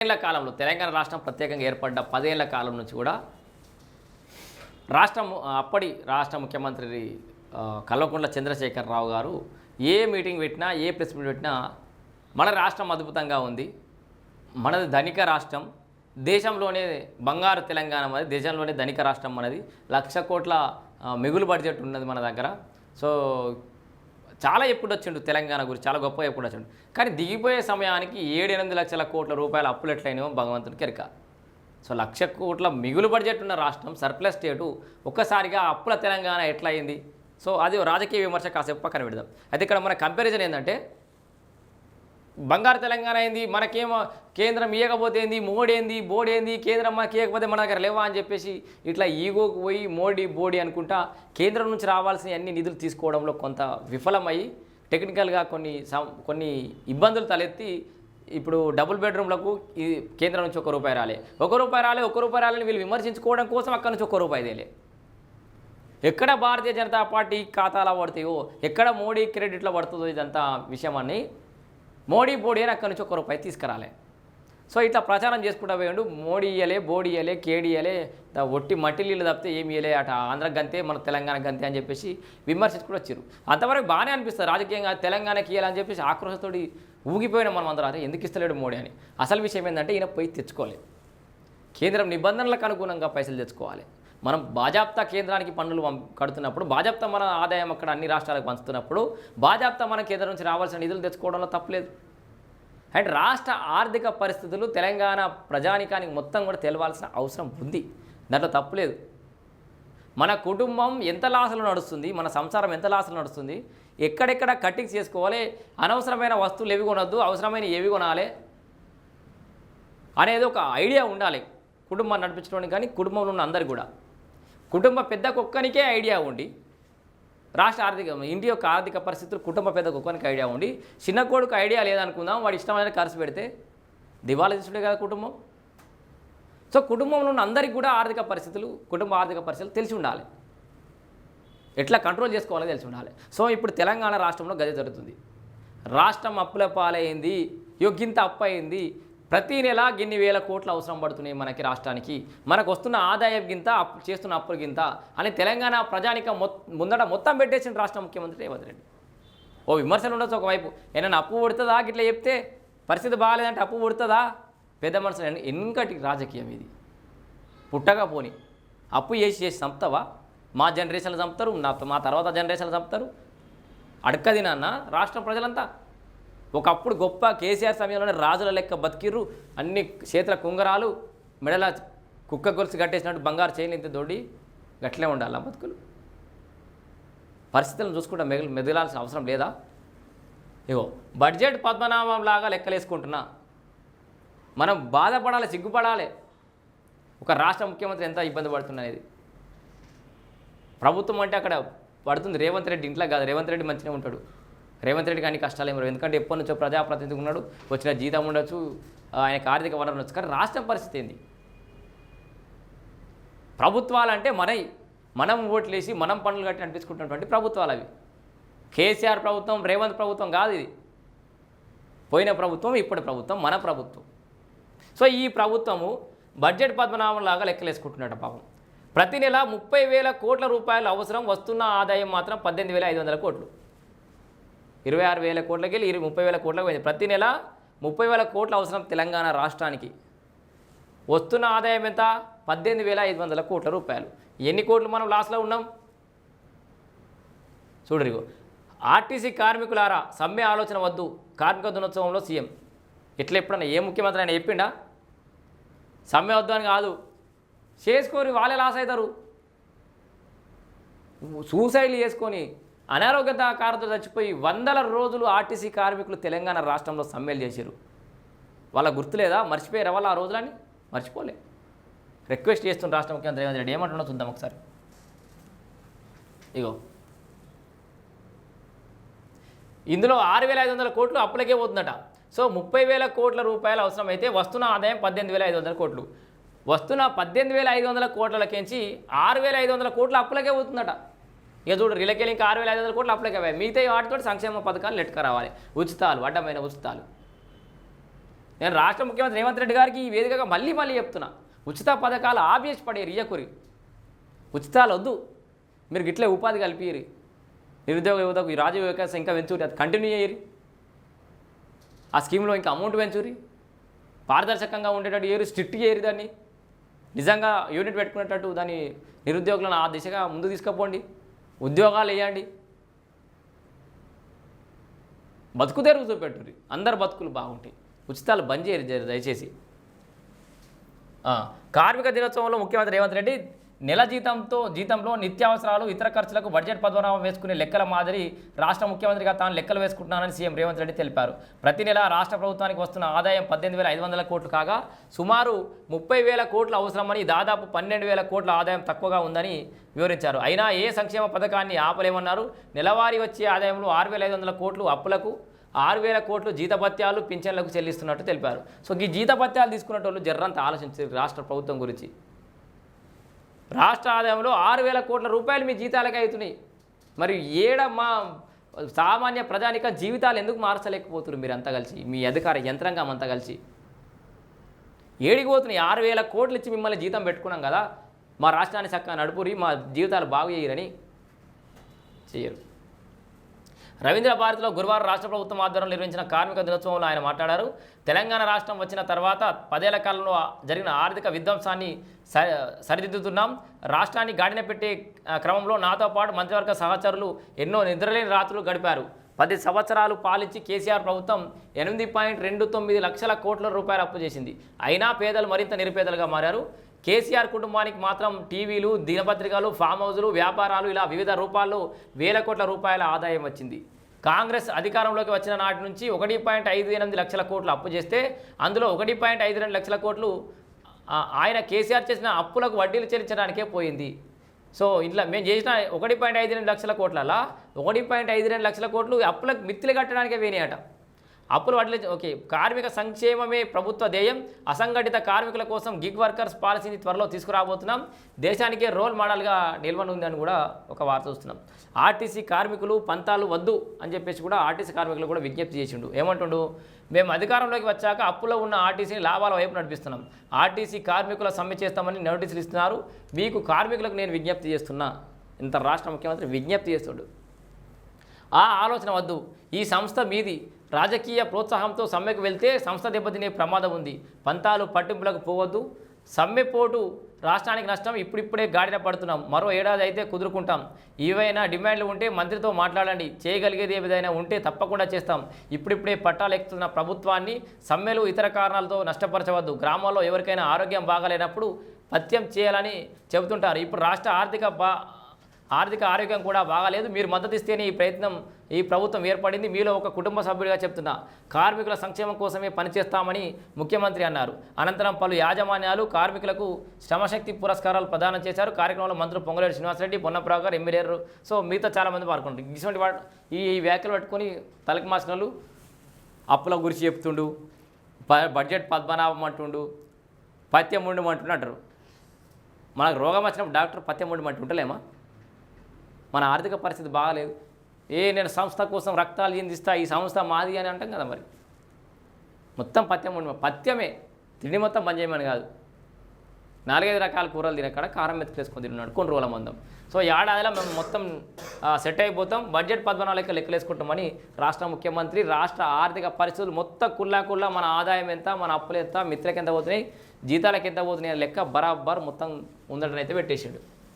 పదేళ్ళ కాలంలో తెలంగాణ రాష్ట్రం ప్రత్యేకంగా ఏర్పడ్డ పదేళ్ళ కాలం నుంచి కూడా రాష్ట్రం అప్పటి రాష్ట్ర ముఖ్యమంత్రి ఆ, కల్వకుంట్ల చంద్రశేఖరరావు గారు ఏ మీటింగ్ పెట్టినా ఏ ప్రెస్ మీట్ పెట్టినా మన రాష్ట్రం అద్భుతంగా ఉంది. మనది ధనిక రాష్ట్రం. దేశంలోనే బంగారు తెలంగాణ అనేది దేశంలోనే ధనిక రాష్ట్రం మనది. లక్ష కోట్ల మిగులు బడ్జెట్ ఉన్నది మన దగ్గర. సో చాలా ఎప్పుడు వచ్చిండు తెలంగాణ గురించి చాలా గొప్పగా ఎప్పుడు వచ్చిండు కానీ దిగిపోయే సమయానికి ఏడెనిమిది లక్షల కోట్ల రూపాయల అప్పులు ఎట్లయినాయో భగవంతునికి ఎరక సో లక్ష కోట్ల మిగులు బడ్జెట్ ఉన్న రాష్ట్రం సర్ప్లస్ స్టేటు ఒక్కసారిగా అప్పుల తెలంగాణ ఎట్లా అయింది సో అది రాజకీయ విమర్శ కాసేపు పక్కన పెడదాం. అయితే ఇక్కడ మన కంపారిజన్ ఏంటంటే బంగారు తెలంగాణ ఏంది? మనకేమో కేంద్రం ఇవ్వకపోతే ఏంది? మోడీ ఏంది? బోడీ ఏంది? కేంద్రం మనకి ఇవ్వకపోతే మన దగ్గర లేవా అని చెప్పేసి ఇట్లా ఈగోకు పోయి మోడీ బోడీ అనుకుంటా కేంద్రం నుంచి రావాల్సిన అన్ని నిధులు తీసుకోవడంలో కొంత విఫలమై టెక్నికల్గా కొన్ని సం- కొన్ని ఇబ్బందులు తలెత్తి ఇప్పుడు డబుల్ బెడ్రూమ్లకు ఈ కేంద్రం నుంచి ఒక రూపాయి రాలే. ఒక రూపాయి రాలే ఒక రూపాయి రాలని వీళ్ళు విమర్శించుకోవడం కోసం అక్కడ నుంచి ఒక రూపాయి తేలే. ఎక్కడ భారతీయ జనతా పార్టీ ఖాతాలో పడతాయో ఎక్కడ మోడీ క్రెడిట్లో పడుతుందో ఇదంతా విషయం అని మోడీ బోడీ అని అక్కడి నుంచి ఒక రూపాయి తీసుకురాలే. సో ఇట్లా ప్రచారం చేసుకుంటా పోయాడు. మోడీ ఇయ్యలే బోడీ ఇయ్యలే కేడీ ఇయ్యలే ఒట్టి మట్టి నీళ్ళు తప్పితే ఏమి ఇయ్యలే అటు ఆంధ్ర గంతే మన తెలంగాణ గంతే అని చెప్పేసి విమర్శించుకుంటూ వచ్చారు అంతవరకు బాగానే అనిపిస్తుంది రాజకీయంగా తెలంగాణకి ఇయ్యాలని చెప్పేసి ఆక్రోశతోటి ఊగిపోయిన మనం అందరూ. అరే ఎందుకు ఇస్తలేడు మోడీ అని. అసలు విషయం ఏంటంటే ఈయన పోయి తెచ్చుకోలేదు కేంద్రం నిబంధనలకు అనుగుణంగా పైసలు తెచ్చుకోవాలి. మనం బాజాప్తా కేంద్రానికి పన్నులు కడుతున్నప్పుడు బాజాప్తా మన ఆదాయం అక్కడ అన్ని రాష్ట్రాలకు పంచుతున్నప్పుడు బాజాప్తా మన కేంద్రం నుంచి రావాల్సిన నిధులు తెచ్చుకోవడంలో తప్పలేదు అండ్ రాష్ట్ర ఆర్థిక పరిస్థితులు తెలంగాణ ప్రజానికానికి మొత్తం కూడా తెలవాల్సిన అవసరం ఉంది. దాంట్లో తప్పులేదు మన కుటుంబం ఎంత లాసలు నడుస్తుంది మన సంసారం ఎంత లాసలు నడుస్తుంది ఎక్కడెక్కడ కట్టింగ్ చేసుకోవాలి అనవసరమైన వస్తువులు ఏవి కొనొద్దు అవసరమైన ఏవి కొనాలి అనేది ఒక ఐడియా ఉండాలి. కుటుంబాన్ని నడిపించడానికి కానీ కుటుంబంలో ఉన్న అందరికి కూడా. కుటుంబ పెద్ద కుక్కనికే ఐడియా ఉండి రాష్ట్ర ఆర్థిక ఇంటి యొక్క ఆర్థిక పరిస్థితులు కుటుంబ పెద్ద కుక్కనికి ఐడియా ఉండి చిన్న కొడుకు ఐడియా లేదనుకుందాం వాడు ఇష్టమైన ఖర్చు పెడితే దివాళా తీసుడే కదా కుటుంబం. సో కుటుంబంలో ఉన్న అందరికీ కూడా ఆర్థిక పరిస్థితులు కుటుంబ ఆర్థిక పరిస్థితులు తెలిసి ఉండాలి. ఎట్లా కంట్రోల్ చేసుకోవాలో తెలిసి ఉండాలి. సో ఇప్పుడు తెలంగాణ రాష్ట్రంలో గది జరుగుతుంది. రాష్ట్రం అప్పుల పాలైంది యోగ్యంత అప్పు అయింది ప్రతి నెల గిన్ని వేల కోట్లు అవసరం పడుతున్నాయి మనకి రాష్ట్రానికి. మనకు వస్తున్న ఆదాయం గింత అప్పు చేస్తున్న అప్పుల గింత అని తెలంగాణ ప్రజానిక ముందట మొత్తం పెట్టేసిన రాష్ట్ర ముఖ్యమంత్రి రేవంత్ రెడ్డి. ఓ విమర్శలు ఉండొచ్చు ఒకవైపు. ఏమైనా అప్పు పుడుతుందా? గిట్లా చెప్తే పరిస్థితి బాగాలేదంటే అప్పు పుడుతుందా? పెద్ద మనుషులు ఇంకటి ఎన్నికటి రాజకీయం ఇది. పుట్టగా పోని అప్పు చేసి చేసి చంపుతావా? మా జనరేషన్లు చంపుతారు నా మా తర్వాత జనరేషన్లు చంపుతారు. అడక్కది నాన్న రాష్ట్ర ప్రజలంతా ఒకప్పుడు గొప్ప కేసీఆర్ సమయంలోనే రాజుల లెక్క బతికిర్రు. అన్ని చేతుల కుంగరాలు మెడల కుక్క గొలుసు కట్టేసినట్టు బంగారు చేయని ఇంత దొడ్డి గట్లే ఉండాలి ఆ బతుకులు? పరిస్థితులను చూసుకుంటా మెగ మెదలాల్సిన అవసరం లేదా? ఇగో బడ్జెట్ పద్మనాభం లాగా లెక్కలేసుకుంటున్నా. మనం బాధపడాలి సిగ్గుపడాలి. ఒక రాష్ట్ర ముఖ్యమంత్రి ఎంత ఇబ్బంది పడుతున్నా ప్రభుత్వం అంటే అక్కడ పడుతుంది రేవంత్ రెడ్డి ఇంట్లో కాదు రేవంత్ రెడ్డి మంచిగా ఉంటాడు. రేవంత్ రెడ్డి కానీ కష్టాలు ఏమి ఎందుకంటే ఎప్పటి నుంచో ప్రజాప్రతినిధి ఉన్నాడు వచ్చిన జీతం ఉండొచ్చు ఆయనకు ఆర్థిక వనరు ఉండొచ్చు కానీ రాష్ట్రం పరిస్థితి ఏంది? ప్రభుత్వాలు అంటే మనవి మనం ఓట్లేసి మనం పనులు కట్టి అనిపించుకుంటున్నటువంటి ప్రభుత్వాలు అవి. కేసీఆర్ ప్రభుత్వం రేవంత్ ప్రభుత్వం కాదు ఇది. పోయిన ప్రభుత్వం ఇప్పటి ప్రభుత్వం మన ప్రభుత్వం. సో ఈ ప్రభుత్వము బడ్జెట్ పద్మనాభం లాగా లెక్కలేసుకుంటున్నట్టు పాపం. ప్రతి నెల ముప్పై వేల కోట్ల రూపాయలు అవసరం వస్తున్న ఆదాయం మాత్రం పద్దెనిమిది వేల ఐదు వందల కోట్లు. ఇరవై ఆరు వేల కోట్లకి వెళ్ళి ఇరవై ముప్పై వేల కోట్లకు పోయింది. ప్రతి నెల ముప్పై వేల కోట్ల అవసరం తెలంగాణ రాష్ట్రానికి. వస్తున్న ఆదాయం ఎంత? పద్దెనిమిది వేల ఐదు వందల కోట్ల రూపాయలు. ఎన్ని కోట్లు మనం లాస్లో ఉన్నాం? చూడరిగో ఆర్టీసీ కార్మికులారా సమ్మె ఆలోచన వద్దు. కార్మిక దినోత్సవంలో సీఎం. ఎట్లా ఎప్పుడన్నా ఏ ముఖ్యమంత్రి ఆయన చెప్పిండా? సమ్మె వద్దు అని కాదు. చేసుకొని వాళ్ళే లాస్ అవుతారు. సూసైడ్లు చేసుకొని అనారోగ్యత కారణంతో చచ్చిపోయి వందల రోజులు ఆర్టీసీ కార్మికులు తెలంగాణ రాష్ట్రంలో సమ్మెలు చేశారు. వాళ్ళ గుర్తులేదా? మర్చిపోయారు వాళ్ళు ఆ రోజులని మర్చిపోలే. రిక్వెస్ట్ చేస్తున్న రాష్ట్ర ముఖ్యమంత్రి రేవంత్ రెడ్డి ఏమంటున్నా చూద్దాం ఒకసారి. ఇగో. ఇందులో ఆరు వేల ఐదు వందల కోట్లు అప్పులకే పోతుందట. సో ముప్పై వేల కోట్ల రూపాయలు అవసరమైతే వస్తున్న ఆదాయం పద్దెనిమిది వేల ఐదు వందల కోట్లు. వస్తున్న పద్దెనిమిది వేల ఐదు వందల కోట్లకించి ఆరు వేల ఐదు వందల కోట్లు అప్పులకే పోతుందట. ఇక చూడు రిలకెళ్ళి ఇంకా ఆరు వేల ఐదు వందల కోట్లు అప్లై పోయాయి మిగతా వాటితో సంక్షేమ పథకాలు నెట్టుకు రావాలి ఉచితాలు అడ్డమైన ఉచితాలు. నేను రాష్ట్ర ముఖ్యమంత్రి రేవంత్ రెడ్డి గారికి ఈ వేదికగా మళ్ళీ మళ్ళీ చెప్తున్నా. ఉచిత పథకాలు ఆబ్వియస్ పడే రియకురి ఉచితాలు వద్దు. మీరు గిట్లే ఉపాధి కల్పియరు నిరుద్యోగ యువతకు ఈ రాజీవ్ వికాస్ ఇంకా పెంచురి అది కంటిన్యూ చేయరి. ఆ స్కీమ్లో ఇంకా అమౌంట్ పెంచురి. పారదర్శకంగా ఉండేటట్టు ఏరు స్ట్రిక్ట్ చేయరు దాన్ని. నిజంగా యూనిట్ పెట్టుకునేటట్టు దాన్ని నిరుద్యోగులను ఆ దిశగా ముందు తీసుకుపోండి. ఉద్యోగాలు వేయండి. బతుకు తెరుగు చూపెట్టుర్రి. అందరు బతుకులు బాగుంటాయి. ఉచితాలు బంద్ చేయరు దయచేసి. కార్మిక దినోత్సవంలో ముఖ్యమంత్రి రేవంత్ రెడ్డి నెల జీతంతో జీతంలో నిత్యావసరాలు ఇతర ఖర్చులకు బడ్జెట్ పద్మనాభం వేసుకునే లెక్కల మాదిరి రాష్ట్ర ముఖ్యమంత్రిగా తాను లెక్కలు వేసుకుంటున్నానని సీఎం రేవంత్ రెడ్డి తెలిపారు. ప్రతి నెల రాష్ట్ర ప్రభుత్వానికి వస్తున్న ఆదాయం పద్దెనిమిది వేల ఐదు వందల కోట్లు కాగా సుమారు ముప్పై వేల కోట్లు అవసరమని దాదాపు పన్నెండు వేల కోట్ల ఆదాయం తక్కువగా ఉందని వివరించారు. అయినా ఏ సంక్షేమ పథకాన్ని ఆపలేమన్నారు. నెలవారీ వచ్చే ఆదాయంలో ఆరు వేల ఐదు వందల కోట్లు అప్పులకు ఆరు వేల కోట్లు జీతభత్యాలు పింఛన్లకు చెల్లిస్తున్నట్టు తెలిపారు. సో ఈ జీతభత్యాలు తీసుకున్నట్టు జర్రంత ఆలోచించారు రాష్ట్ర ప్రభుత్వం గురించి. రాష్ట్ర ఆదాయంలో ఆరు వేల కోట్ల రూపాయలు మీ జీతాలకే అవుతున్నాయి. మరి ఏడ మా సామాన్య ప్రజానిక జీవితాలు ఎందుకు మార్చలేకపోతున్నారు మీరు అంతా కలిసి? మీ అధికార యంత్రాంగం అంతా కలిసి. ఏడికి పోతున్నాయి ఆరు వేల కోట్లు ఇచ్చి మిమ్మల్ని జీతం పెట్టుకున్నాం కదా. మా రాష్ట్రాన్ని చక్కగా నడుపురి మా జీవితాలు బాగు చేయరని చేయరు రవీంద్ర భారతిలో గురువారం రాష్ట్ర ప్రభుత్వం ఆధ్వర్యంలో నిర్వహించిన కార్మిక దినోత్సవంలో ఆయన మాట్లాడారు. తెలంగాణ రాష్ట్రం వచ్చిన తర్వాత పదేళ్ళ కాలంలో జరిగిన ఆర్థిక విధ్వంసాన్ని స- సరిదిద్దుతున్నాం. రాష్ట్రాన్ని గాడిన పెట్టే క్రమంలో నాతో పాటు మంత్రివర్గ సహచరులు ఎన్నో నిద్రలేని రాత్రులు గడిపారు. పది సంవత్సరాలు పాలించి కేసీఆర్ ప్రభుత్వం ఎనిమిది పాయింట్ రెండు తొమ్మిది లక్షల కోట్ల రూపాయలు అప్పు చేసింది. అయినా పేదలు మరింత నిరుపేదలుగా మారారు. కేసీఆర్ కుటుంబానికి మాత్రం టీవీలు దినపత్రికలు ఫామ్ హౌజులు వ్యాపారాలు ఇలా వివిధ రూపాల్లో వేల కోట్ల రూపాయల ఆదాయం వచ్చింది. కాంగ్రెస్ అధికారంలోకి వచ్చిన నాటి నుంచి ఒకటి పాయింట్ ఐదు ఎనిమిది లక్షల కోట్లు అప్పు చేస్తే అందులో ఒకటి పాయింట్ ఐదు రెండు లక్షల కోట్లు ఆయన కేసీఆర్ చేసిన అప్పులకు వడ్డీలు చెల్లించడానికే పోయింది. సో ఇట్లా మేము చేసిన ఒకటి పాయింట్ ఐదు రెండు లక్షల కోట్లలో ఒకటి పాయింట్ ఐదు రెండు లక్షల కోట్లు అప్పులకు మిత్తులు కట్టడానికే పోయినాయట. అప్పులు వడ్లే ఓకే కార్మిక సంక్షేమమే ప్రభుత్వ ధ్యేయం. అసంఘటిత కార్మికుల కోసం గిగ్ వర్కర్స్ పాలసీని త్వరలో తీసుకురాబోతున్నాం. దేశానికే రోల్ మోడల్గా నిల్వనుందని కూడా ఒక వార్త చూస్తున్నాం. ఆర్టీసీ కార్మికులు పంతాలు వద్దు అని చెప్పేసి కూడా ఆర్టీసీ కార్మికులు కూడా విజ్ఞప్తి చేసిండు. ఏమంటుండు? మేము అధికారంలోకి వచ్చాక అప్పులో ఉన్న ఆర్టీసీని లాభాల వైపు నడిపిస్తున్నాం. ఆర్టీసీ కార్మికుల సమ్మె చేస్తామని నోటీసులు ఇస్తున్నారు. మీకు కార్మికులకు నేను విజ్ఞప్తి చేస్తున్నా. ఇంత రాష్ట్ర ముఖ్యమంత్రి విజ్ఞప్తి చేస్తుడు. ఆ ఆలోచన వద్దు. ఈ సంస్థ మీది. రాజకీయ ప్రోత్సాహంతో సమ్మెకు వెళ్తే సంస్థ దెబ్బతినే ప్రమాదం ఉంది. పంతాలు పట్టింపులకు పోవద్దు. సమ్మెపోటు రాష్ట్రానికి నష్టం ఇప్పుడిప్పుడే గాడిన పడుతున్నాం. మరో ఏడాది అయితే కుదురుకుంటాం. ఏవైనా డిమాండ్లు ఉంటే మంత్రితో మాట్లాడండి. చేయగలిగేది ఏదైనా ఉంటే తప్పకుండా చేస్తాం. ఇప్పుడిప్పుడే పట్టాలు ఎక్కుతున్న ప్రభుత్వాన్ని సమ్మెలు ఇతర కారణాలతో నష్టపరచవద్దు. గ్రామాల్లో ఎవరికైనా ఆరోగ్యం బాగాలేనప్పుడు పత్యం చేయాలని చెబుతుంటారు. ఇప్పుడు రాష్ట్ర ఆర్థిక బా ఆర్థిక ఆరోగ్యం కూడా బాగాలేదు. మీరు మద్దతు ఇస్తేనే ఈ ప్రయత్నం ఈ ప్రభుత్వం ఏర్పడింది. మీలో ఒక కుటుంబ సభ్యుడిగా చెప్తున్నా కార్మికుల సంక్షేమం కోసమే పనిచేస్తామని ముఖ్యమంత్రి అన్నారు. అనంతరం పలు యాజమాన్యాలు కార్మికులకు శ్రమశక్తి పురస్కారాలు ప్రదానం చేశారు. కార్యక్రమంలో మంత్రులు పొంగులేరు శ్రీనివాసరెడ్డి పొన్నప్రావు గారు ఎమ్మెల్యేరు సో మిగతా చాలామంది పాల్గొంటారు. ఇటువంటి వాటి ఈ వ్యాఖ్యలు పట్టుకొని తలకి మాసిన వాళ్ళు అప్పుల గురించి చెప్తుండు బడ్జెట్ పద్మనాభం అంటుండు పత్యం ఉండమంటుండు అంటారు. మనకు రోగం వచ్చినప్పుడు డాక్టర్ పత్యం ఉండమంటుంటలేమా మన ఆర్థిక పరిస్థితి బాగాలేదు. ఏ నేను సంస్థ కోసం రక్తాలు చెందిస్తా ఈ సంస్థ మాది అని అంటాం కదా మరి. మొత్తం పత్యం ఉండి పత్యమే. తిండి మొత్తం బంద్ చేయమని కాదు. నాలుగైదు రకాల కూరలు తినక్కడ కారం మెతుకులేసుకొని తిన్నాడు కొన్ని రోజుల మందం. సో ఏడాదిలో మేము మొత్తం సెట్ అయిపోతాం. బడ్జెట్ పద్మనాలు లెక్క లెక్కలేసుకుంటామని రాష్ట్ర ముఖ్యమంత్రి రాష్ట్ర ఆర్థిక పరిస్థితులు మొత్తం కుల్లా కుల్లా మన ఆదాయం ఎంత మన అప్పులు ఎంత మిత్రులకు ఎంత పోతున్నాయి జీతాలకు ఎంత పోతున్నాయి లెక్క బరాబర్ మొత్తం ఉందటనైతే పెట్టేసాడు.